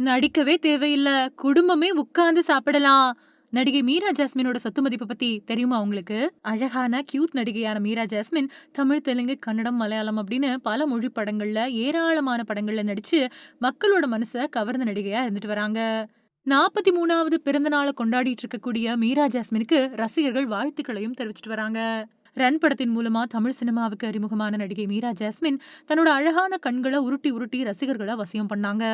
நடிக்கவே தேவையில்ல. குடும்பமே உட்கார்ந்து சாப்பிடலாம். நடிகை மீரா ஜாஸ்மினோட சொத்து மதிப்ப பத்தி தெரியுமா உங்களுக்கு? அழகான, கியூட் நடிகையான மீரா ஜாஸ்மின் தமிழ், தெலுங்கு, கன்னடம், மலையாளம் அப்படின்னு பல மொழி படங்கள்ல, ஏராளமான படங்கள்ல நடிச்சு மக்களோட மனச கவர்ந்த நடிகையா இருந்துட்டு வராங்க. 43வது பிறந்த நாளை கொண்டாடிட்டு இருக்கக்கூடிய மீரா ஜாஸ்மினுக்கு ரசிகர்கள் வாழ்த்துக்களையும் தெரிவிச்சுட்டு வராங்க. ரன் படத்தின் மூலமா தமிழ் சினிமாவுக்கு அறிமுகமான நடிகை மீரா ஜாஸ்மின் தன்னோட அழகான கண்கள உருட்டி உருட்டி ரசிகர்கள வசியம் பண்ணாங்க.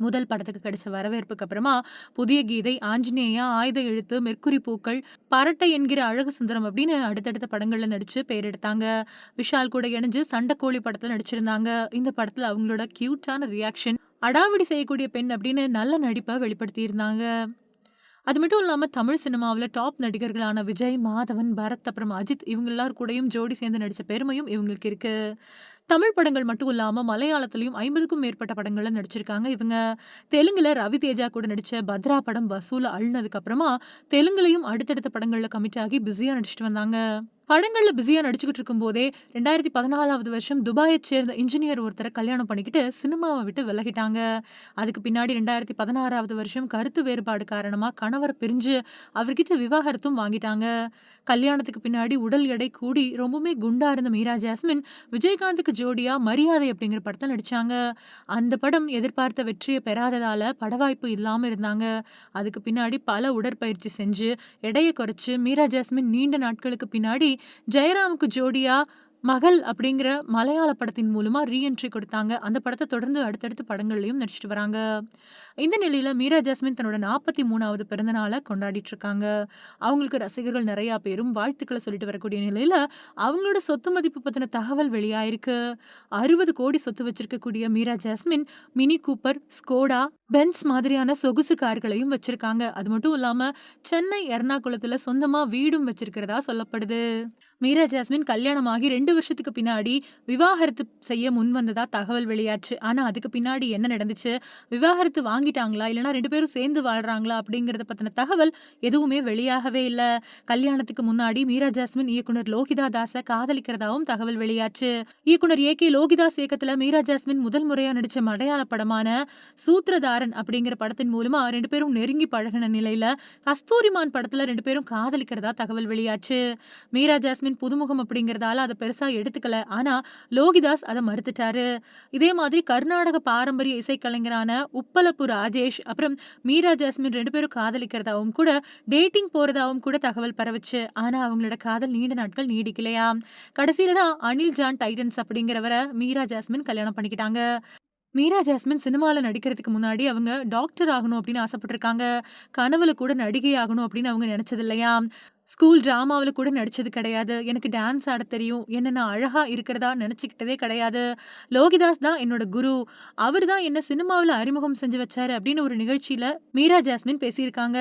முதல் படத்துக்கு கிடைச்ச வரவேற்புக்கு அப்புறமா புதிய கீதை, ஆஞ்சநேயா, ஆயுத எழுத்து, மெர்க்குரி பூக்கள், பரட்டை என்கிற அழகு சுந்தரம் அப்படின்னு அடுத்தடுத்த படங்கள்ல நடிச்சு பேர் எடுத்தாங்க. விஷால் கூட இணைஞ்சு சண்டைக்கோழி படத்துல நடிச்சிருந்தாங்க. இந்த படத்துல அவங்களோட கியூட்டான ரியாக்ஷன், அடாவடி செய்யக்கூடிய பெண் அப்படின்னு நல்ல நடிப்பை வெளிப்படுத்தியிருந்தாங்க. அது மட்டும் இல்லாமல் தமிழ் சினிமாவில் டாப் நடிகர்களான விஜய், மாதவன், பரத் அப்புறம் அஜித் இவங்க எல்லார் கூடயும் ஜோடி சேர்ந்து நடித்த பெருமையும் இவங்களுக்கு இருக்கு. தமிழ் படங்கள் மட்டும் இல்லாமல் மலையாளத்துலேயும் ஐம்பதுக்கும் மேற்பட்ட படங்களில் நடிச்சிருக்காங்க இவங்க. தெலுங்கில் ரவி தேஜா கூட நடித்த பத்ரா படம் வசூல அழுனதுக்கப்புறமா தெலுங்குலையும் அடுத்தடுத்த படங்களில் கமிட் ஆகி பிஸியாக நடிச்சிட்டு வந்தாங்க. படங்களில் பிஸியாக நடிச்சுக்கிட்டு இருக்கும்போதே 2014வது வருஷம் துபாயை சேர்ந்த இன்ஜினியர் ஒருத்தரை கல்யாணம் பண்ணிக்கிட்டு சினிமாவை விட்டு விலகிட்டாங்க. அதுக்கு பின்னாடி 2016வது வருஷம் கருத்து வேறுபாடு காரணமாக கணவர் பிரிஞ்சு அவர்கிட்ட விவாகரத்தும் வாங்கிட்டாங்க. கல்யாணத்துக்கு பின்னாடி உடல் எடை கூடி ரொம்பவுமே குண்டா இருந்த மீரா ஜாஸ்மின் விஜயகாந்துக்கு ஜோடியா மரியாதை அப்படிங்கிற படத்தில் நடிச்சாங்க. அந்த படம் எதிர்பார்த்த வெற்றியை பெறாததால படவாய்ப்பு இல்லாமல் இருந்தாங்க. அதுக்கு பின்னாடி பல உடற்பயிற்சி செஞ்சு எடையை குறைச்சு மீரா ஜாஸ்மின் நீண்ட நாட்களுக்கு பின்னாடி ஜெயராமுக்கு ஜோடியா மகள் அப்படிங்கிற மலையாள படத்தின் மூலமாக ரீஎன்ட்ரி கொடுத்தாங்க. அந்த படத்தை தொடர்ந்து அடுத்தடுத்த படங்கள்லையும் நடிச்சுட்டு வராங்க. இந்த நிலையில் மீரா ஜாஸ்மின் தன்னோட நாற்பத்தி மூணாவது பிறந்தநாளை கொண்டாடிட்டு இருக்காங்க. அவங்களுக்கு ரசிகர்கள் நிறையா பேரும் வாழ்த்துக்களை சொல்லிட்டு வரக்கூடிய நிலையில் அவங்களோட சொத்து மதிப்பு பற்றின தகவல் வெளியாயிருக்கு. 60 கோடி சொத்து வச்சிருக்கக்கூடிய Meera Jasmine mini Cooper, Skoda, Benz மாதிரியான சொகுசு கார்களையும் வச்சிருக்காங்க. அது மட்டும் இல்லாம சென்னை எர்ணாகுளத்துல சொந்தமா வீடும் வச்சிருக்கிறதா சொல்லப்படுது. மீரா ஜாஸ்மின் கல்யாணமாகி ரெண்டு வருஷத்துக்கு பின்னாடி விவாகரத்து செய்ய முன் வந்ததா தகவல் வெளியாச்சு. ஆனா அதுக்கு பின்னாடி என்ன நடந்துச்சு? விவாகரத்து வாங்கிட்டாங்களா? இல்லைனா ரெண்டு பேரும் சேர்ந்து வாழ்றாங்களா? அப்படிங்கிறத பத்தின தகவல் எதுவுமே வெளியாகவே இல்லை கல்யாணத்துக்கு முன்னாடி மீரா ஜாஸ்மின் இயக்குனர் லோகிதா தாஸை காதலிக்கிறதாவும் தகவல் வெளியாச்சு. இயக்குனர் ஏ. கே. லோகிதாஸ் இயக்கத்துல மீரா ஜாஸ்மின் முதல் முறையா நடிச்ச மலையாள படமான சூத்திரதாரன் அப்படிங்கிற படத்தின் மூலமா ரெண்டு பேரும் நெருங்கி பழகின நிலையில கஸ்தூரிமான் படத்துல ரெண்டு பேரும் காதலிக்கிறதா தகவல் வெளியாச்சு. மீரா ஜாஸ்மின் புதுமுகம் அப்படிங்கிறதால அத பெருசா எடுத்துக்கல. ஆனா லோகிதாஸ் அத மறுத்துட்டாரு. இதே மாதிரி கர்நாடக பாரம்பரிய இசைக்கலைஞரான உப்பலப்பு ராஜேஷ் அப்புறம் மீரா ஜாஸ்மின் ரெண்டு பேரும் காதலிக்கிறதாவும் கூட டேட்டிங் போறதாவும் கூட தகவல் பரவுச்சு. ஆனா அவங்களோட காதல் நீண்ட நாட்கள் நீடிக்கலையா கடைசியில தான் அனில் ஜான் டைட்டன்ஸ் அப்படிங்கிறவரை மீரா ஜாஸ்மின் கல்யாணம் பண்ணிக்கிட்டாங்க. மீரா ஜாஸ்மின் சினிமாவில் நடிக்கிறதுக்கு முன்னாடி அவங்க டாக்டர் ஆகணும் அப்படின்னு ஆசைப்பட்டிருக்காங்க. கனவுல கூட நடிகை ஆகணும் அப்படின்னு அவங்க நினைச்சதில்லையாம். ஸ்கூல் ட்ராமாவில் கூட நடித்தது கிடையாது. எனக்கு டான்ஸ் ஆட தெரியும். என்ன நான் அழகாக இருக்கிறதா நினச்சிக்கிட்டதே கிடையாது. லோகிதாஸ் தான் என்னோட குரு. அவர் தான் என்ன சினிமாவில் அறிமுகம் செஞ்சு வச்சாரு அப்படின்னு ஒரு நிகழ்ச்சியில் மீரா ஜாஸ்மின் பேசியிருக்காங்க.